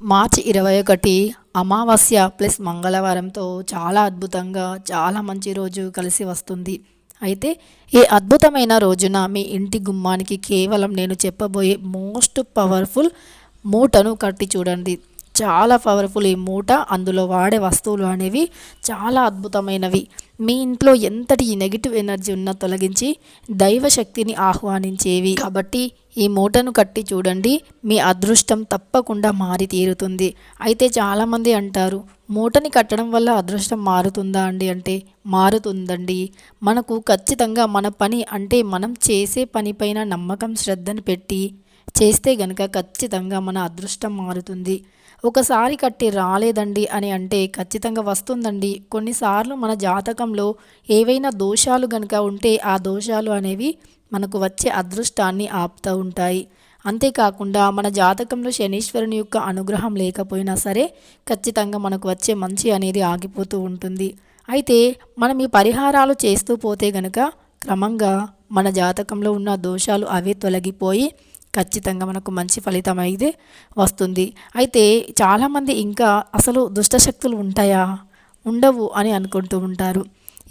మార్చి ఇరవై ఒకటి అమావాస్య ప్లస్ మంగళవారంతో చాలా అద్భుతంగా చాలా మంచి రోజు కలిసి వస్తుంది. అయితే ఈ అద్భుతమైన రోజున మీ ఇంటి గుమ్మానికి కేవలం నేను చెప్పబోయే మోస్ట్ పవర్ఫుల్ మూటను కట్టి చూడండి. చాలా పవర్ఫుల్ ఈ మూట. అందులో వాడే వస్తువులు అనేవి చాలా అద్భుతమైనవి. మీ ఇంట్లో ఎంతటి నెగిటివ్ ఎనర్జీ ఉన్నా తొలగించి దైవ శక్తిని ఆహ్వానించేవి. కాబట్టి ఈ మూటను కట్టి చూడండి. మీ అదృష్టం తప్పకుండా మారి తీరుతుంది అయితే చాలామంది అంటారు మూటని కట్టడం వల్ల అదృష్టం మారుతుందా అండి? అంటే మారుతుందండి. మనకు ఖచ్చితంగా మన పని అంటే మనం చేసే పనిపైన నమ్మకం శ్రద్ధను పెట్టి చేస్తే గనక ఖచ్చితంగా మన అదృష్టం మారుతుంది. ఒకసారి కట్టి రాలేదండి అని అంటే ఖచ్చితంగా వస్తుందండి. కొన్నిసార్లు మన జాతకంలో ఏవైనా దోషాలు గనక ఉంటే ఆ దోషాలు అనేవి మనకు వచ్చే అదృష్టాన్ని ఆపుతూ ఉంటాయి. అంతేకాకుండా మన జాతకంలో శనీశ్వరుని యొక్క అనుగ్రహం లేకపోయినా సరే ఖచ్చితంగా మనకు వచ్చే మంచి అనేది ఆగిపోతూ ఉంటుంది. అయితే మనం ఈ పరిహారాలు చేస్తూ పోతే గనక క్రమంగా మన జాతకంలో ఉన్న దోషాలు అవే తొలగిపోయి ఖచ్చితంగా మనకు మంచి ఫలితం అయితే వస్తుంది. అయితే చాలామంది ఇంకా అసలు దుష్టశక్తులు ఉంటాయా? ఉండవు అని అనుకుంటూ ఉంటారు.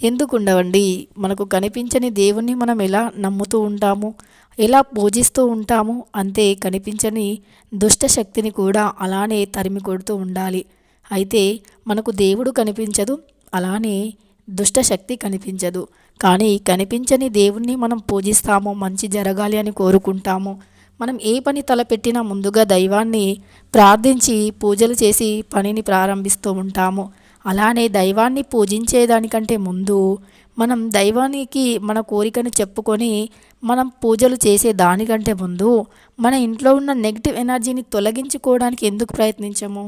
ఎందుకు ఉండవండి? మనకు కనిపించని దేవుణ్ణి మనం ఎలా నమ్ముతూ ఉంటాము? ఎలా పూజిస్తూ ఉంటాము? అంతే కనిపించని దుష్టశక్తిని కూడా అలానే తరిమి కొడుతూ ఉండాలి. అయితే మనకు దేవుడు కనిపించదు అలానే దుష్టశక్తి కనిపించదు. కానీ కనిపించని దేవుణ్ణి మనం పూజిస్తాము మంచి జరగాలి అని కోరుకుంటాము. మనం ఏ పని తలపెట్టినా ముందుగా దైవాన్ని ప్రార్థించి పూజలు చేసి పనిని ప్రారంభిస్తూ ఉంటాము. అలానే దైవాన్ని పూజించేదానికంటే ముందు మనం దైవానికి మన కోరికను చెప్పుకొని మనం పూజలు చేసే దానికంటే ముందు మన ఇంట్లో ఉన్న నెగిటివ్ ఎనర్జీని తొలగించుకోవడానికి ఎందుకు ప్రయత్నించము?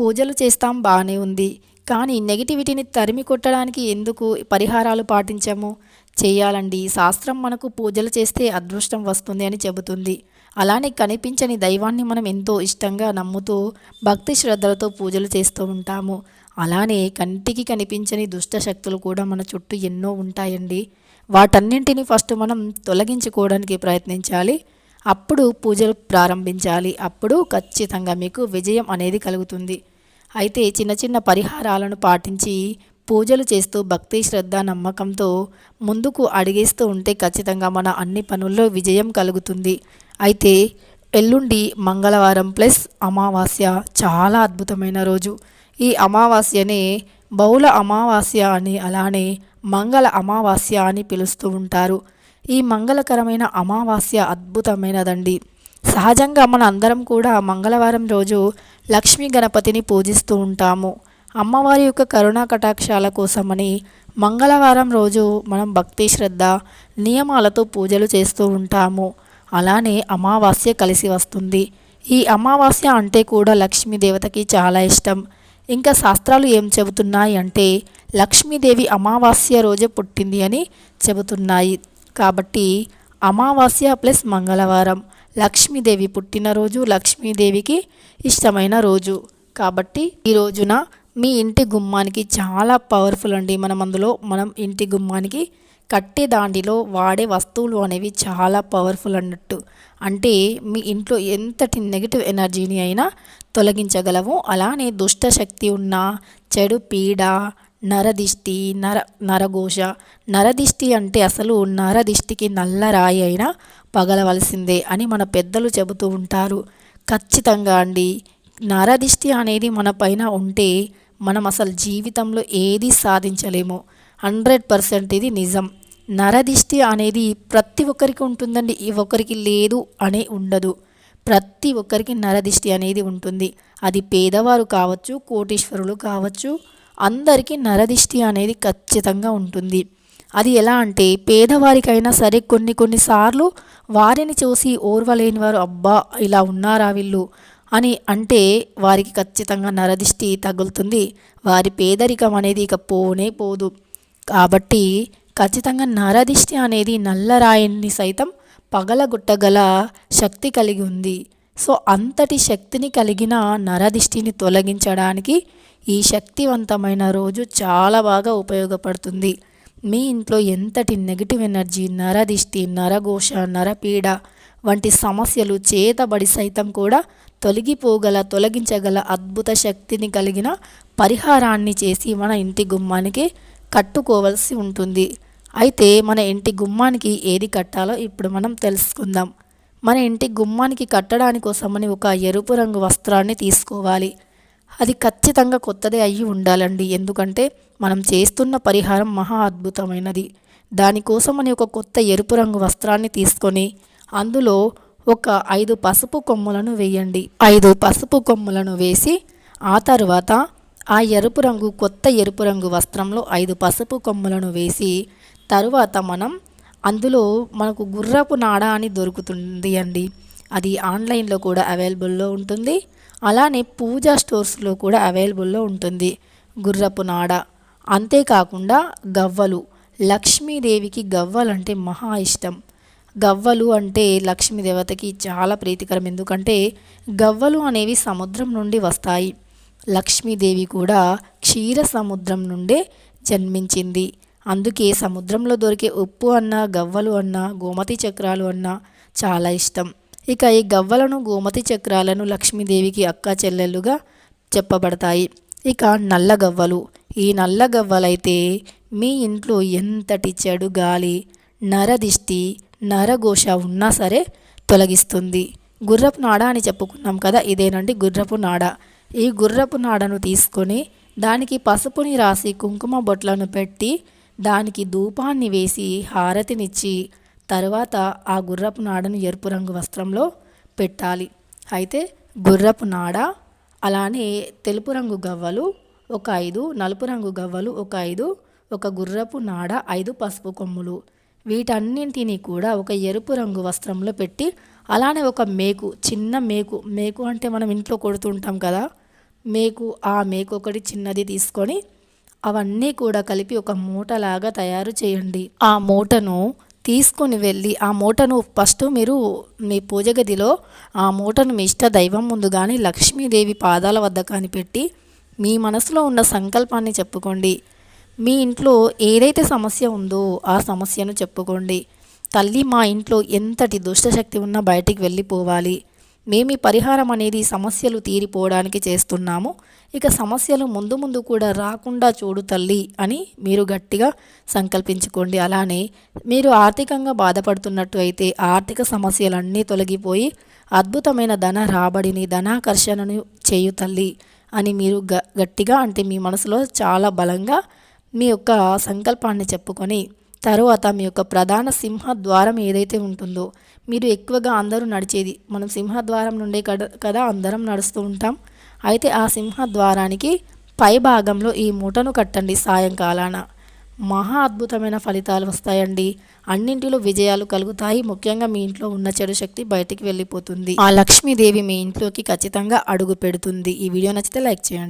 పూజలు చేస్తాం బాగానే ఉంది. కానీ నెగిటివిటీని తరిమి కొట్టడానికి ఎందుకు పరిహారాలు పాటించము? చేయాలండి. శాస్త్రం మనకు పూజలు చేస్తే అదృష్టం వస్తుంది అని చెబుతుంది. అలానే కనిపించని దైవాన్ని మనం ఎంతో ఇష్టంగా నమ్ముతూ భక్తి శ్రద్ధలతో పూజలు చేస్తూ ఉంటాము. అలానే కంటికి కనిపించని దుష్ట శక్తులు కూడా మన చుట్టూ ఎన్నో ఉంటాయండి. వాటన్నింటినీ ఫస్ట్ మనం తొలగించుకోవడానికి ప్రయత్నించాలి. అప్పుడు పూజలు ప్రారంభించాలి. అప్పుడు ఖచ్చితంగా మీకు విజయం అనేది కలుగుతుంది. అయితే చిన్న చిన్న పరిహారాలను పాటించి పూజలు చేస్తూ భక్తి శ్రద్ధ నమ్మకంతో ముందుకు అడిగేస్తూ ఉంటే ఖచ్చితంగా మన అన్ని పనుల్లో విజయం కలుగుతుంది. అయితే ఎల్లుండి మంగళవారం ప్లస్ అమావాస్య చాలా అద్భుతమైన రోజు. ఈ అమావాస్యనే బహుళ అమావాస్య అని అలానే మంగళ అమావాస్య అని పిలుస్తూ ఉంటారు. ఈ మంగళకరమైన అమావాస్య అద్భుతమైనదండి. సహజంగా మన అందరం కూడా మంగళవారం రోజు లక్ష్మీ గణపతిని పూజిస్తూ ఉంటాము. అమ్మవారి యొక్క కరుణా కటాక్షాల కోసమని మంగళవారం రోజు మనం భక్తి శ్రద్ధ నియమాలతో పూజలు చేస్తూ ఉంటాము. అలానే అమావాస్య కలిసి వస్తుంది. ఈ అమావాస్య అంటే కూడా లక్ష్మీదేవతకి చాలా ఇష్టం. ఇంకా శాస్త్రాలు ఏం చెబుతున్నాయి అంటే లక్ష్మీదేవి అమావాస్య రోజే పుట్టింది అని చెబుతున్నాయి. కాబట్టి అమావాస్య ప్లస్ మంగళవారం లక్ష్మీదేవి పుట్టినరోజు లక్ష్మీదేవికి ఇష్టమైన రోజు. కాబట్టి ఈ రోజున మీ ఇంటి గుమ్మానికి చాలా పవర్ఫుల్ అండి. మనం అందులో మనం ఇంటి గుమ్మానికి కట్టే దాండిలో వాడే వస్తువులు అనేవి చాలా పవర్ఫుల్ అన్నట్టు. అంటే మీ ఇంట్లో ఎంతటి నెగిటివ్ ఎనర్జీని అయినా తొలగించగలవు. అలానే దుష్ట శక్తి ఉన్న చెడు పీడ నరదిష్టి నర నరఘోష. నరదిష్టి అంటే అసలు నరదిష్టికి నల్లరాయి అయినా పగలవలసిందే అని మన పెద్దలు చెబుతూ ఉంటారు. ఖచ్చితంగా అండి. నరదిష్టి అనేది మన పైన ఉంటే మనం అసలు జీవితంలో ఏది సాధించలేము. హండ్రెడ్ పర్సెంట్ ఇది నిజం. నరదిష్టి అనేది ప్రతి ఒక్కరికి ఉంటుందండి. ఒకరికి లేదు అనే ఉండదు. ప్రతి ఒక్కరికి నరదిష్టి అనేది ఉంటుంది. అది పేదవారు కావచ్చు కోటీశ్వరులు కావచ్చు అందరికీ నరదిష్టి అనేది ఖచ్చితంగా ఉంటుంది. అది ఎలా అంటే పేదవారికైనా సరే కొన్ని కొన్నిసార్లు వారిని చూసి ఓర్వలేని వారు అబ్బా ఇలా ఉన్నారా వీళ్ళు? అని అంటే వారికి ఖచ్చితంగా నరదిష్టి తగులుతుంది. వారి పేదరికం అనేది ఇక పోనే పోదు. కాబట్టి ఖచ్చితంగా నరదిష్టి అనేది నల్లరాయిని సైతం పగలగొట్టగల శక్తి కలిగి ఉంది. సో అంతటి శక్తిని కలిగిన నరదిష్టిని తొలగించడానికి ఈ శక్తివంతమైన రోజు చాలా బాగా ఉపయోగపడుతుంది. మీ ఇంట్లో ఎంతటి నెగిటివ్ ఎనర్జీ నరదిష్టి నరఘోష నరపీడ వంటి సమస్యలు చేతబడి సైతం కూడా తొలగిపోగల తొలగించగల అద్భుత శక్తిని కలిగిన పరిహారాన్ని చేసి మన ఇంటి గుమ్మానికి కట్టుకోవలసి ఉంటుంది. అయితే మన ఇంటి గుమ్మానికి ఏది కట్టాలో ఇప్పుడు మనం తెలుసుకుందాం. మన ఇంటి గుమ్మానికి కట్టడాని కోసమని ఒక ఎరుపు రంగు వస్త్రాన్ని తీసుకోవాలి. అది ఖచ్చితంగా కొత్తదే అయ్యి ఉండాలండి. ఎందుకంటే మనం చేస్తున్న పరిహారం మహా అద్భుతమైనది. దానికోసమని ఒక కొత్త ఎరుపు రంగు వస్త్రాన్ని తీసుకొని అందులో ఒక ఐదు పసుపు కొమ్ములను వేయండి. ఐదు పసుపు కొమ్ములను వేసి ఆ తర్వాత ఆ ఎరుపు రంగు కొత్త ఎరుపు రంగు వస్త్రంలో ఐదు పసుపు కొమ్మలను వేసి తరువాత మనం అందులో మనకు గుర్రపు నాడ అని దొరుకుతుంది అండి. అది ఆన్లైన్లో కూడా అవైలబుల్లో ఉంటుంది. అలానే పూజా స్టోర్స్లో కూడా అవైలబుల్లో ఉంటుంది. గుర్రపు నాడ. అంతేకాకుండా గవ్వలు. లక్ష్మీదేవికి గవ్వలు అంటే మహా ఇష్టం. గవ్వలు అంటే లక్ష్మీదేవతకి చాలా ప్రీతికరం. ఎందుకంటే గవ్వలు అనేవి సముద్రం నుండి వస్తాయి. లక్ష్మీదేవి కూడా క్షీర సముద్రం నుండే జన్మించింది. అందుకే సముద్రంలో దొరికే ఉప్పు అన్న గవ్వలు అన్న గోమతి చక్రాలు అన్న చాలా ఇష్టం. ఇక ఈ గవ్వలను గోమతి చక్రాలను లక్ష్మీదేవికి అక్క చెల్లెలుగా చెప్పబడతాయి. ఇక నల్ల గవ్వలు. ఈ నల్ల గవ్వలైతే మీ ఇంట్లో ఎంతటి చెడు గాలి నరదిష్టి నరఘోష ఉన్నా సరే తొలగిస్తుంది. గుర్రపు నాడ అని చెప్పుకున్నాం కదా ఇదేనండి గుర్రపు నాడ. ఈ గుర్రపు నాడను తీసుకొని దానికి పసుపుని రాసి కుంకుమ బొట్లను పెట్టి దానికి ధూపాన్ని వేసి హారతినిచ్చి తరువాత ఆ గుర్రపు నాడను ఎరుపు రంగు వస్త్రంలో పెట్టాలి. అయితే గుర్రపు నాడ అలానే తెలుపు రంగు గవ్వలు ఒక ఐదు నలుపు రంగు గవ్వలు ఒక ఐదు ఒక గుర్రపు నాడ ఐదు పసుపు కొమ్ములు. వీటన్నింటినీ కూడా ఒక ఎరుపు రంగు వస్త్రంలో పెట్టి అలానే ఒక మేకు చిన్న మేకు మేకు అంటే మనం ఇంట్లో కొడుతుంటాం కదా మేకు ఆ మేకు ఒకటి చిన్నది తీసుకొని అవన్నీ కూడా కలిపి ఒక మూటలాగా తయారు చేయండి. ఆ మూటను తీసుకొని వెళ్ళి ఆ మూటను ఫస్ట్ మీరు మీ పూజ గదిలో ఆ మూటను మీ ఇష్ట దైవం ముందు కానీ లక్ష్మీదేవి పాదాల వద్ద కానీ పెట్టి మీ మనసులో ఉన్న సంకల్పాన్ని చెప్పుకోండి. మీ ఇంట్లో ఏదైతే సమస్య ఉందో ఆ సమస్యను చెప్పుకోండి. తల్లి మా ఇంట్లో ఎంతటి దుష్టశక్తి ఉన్నా బయటికి వెళ్ళిపోవాలి. మేము ఈ పరిహారం అనేది సమస్యలు తీరిపోవడానికి చేస్తున్నాము. ఇక సమస్యలు ముందు ముందు కూడా రాకుండా చూడు తల్లి అని మీరు గట్టిగా సంకల్పించుకోండి. అలానే మీరు ఆర్థికంగా బాధపడుతున్నట్టు అయితే ఆర్థిక సమస్యలన్నీ తొలగిపోయి అద్భుతమైన ధన రాబడిని ధనాకర్షణను చేయు తల్లి అని మీరు గ గట్టిగా అంటే మీ మనసులో చాలా బలంగా మీ యొక్క సంకల్పాన్ని చెప్పుకొని తరువాత మీ యొక్క ప్రధాన సింహద్వారం ఏదైతే ఉంటుందో మీరు ఎక్కువగా అందరూ నడిచేది మనం సింహద్వారం నుండే కదా కదా అందరం నడుస్తూ ఉంటాం. అయితే ఆ సింహద్వారానికి పై భాగంలో ఈ మూటను కట్టండి సాయంకాలాన. మహా అద్భుతమైన ఫలితాలు వస్తాయండి. అన్నింటిలో విజయాలు కలుగుతాయి. ముఖ్యంగా మీ ఇంట్లో ఉన్న చెడు శక్తి బయటికి వెళ్ళిపోతుంది. ఆ లక్ష్మీదేవి మీ ఇంట్లోకి ఖచ్చితంగా అడుగు పెడుతుంది. ఈ వీడియో నచ్చితే లైక్ చేయండి.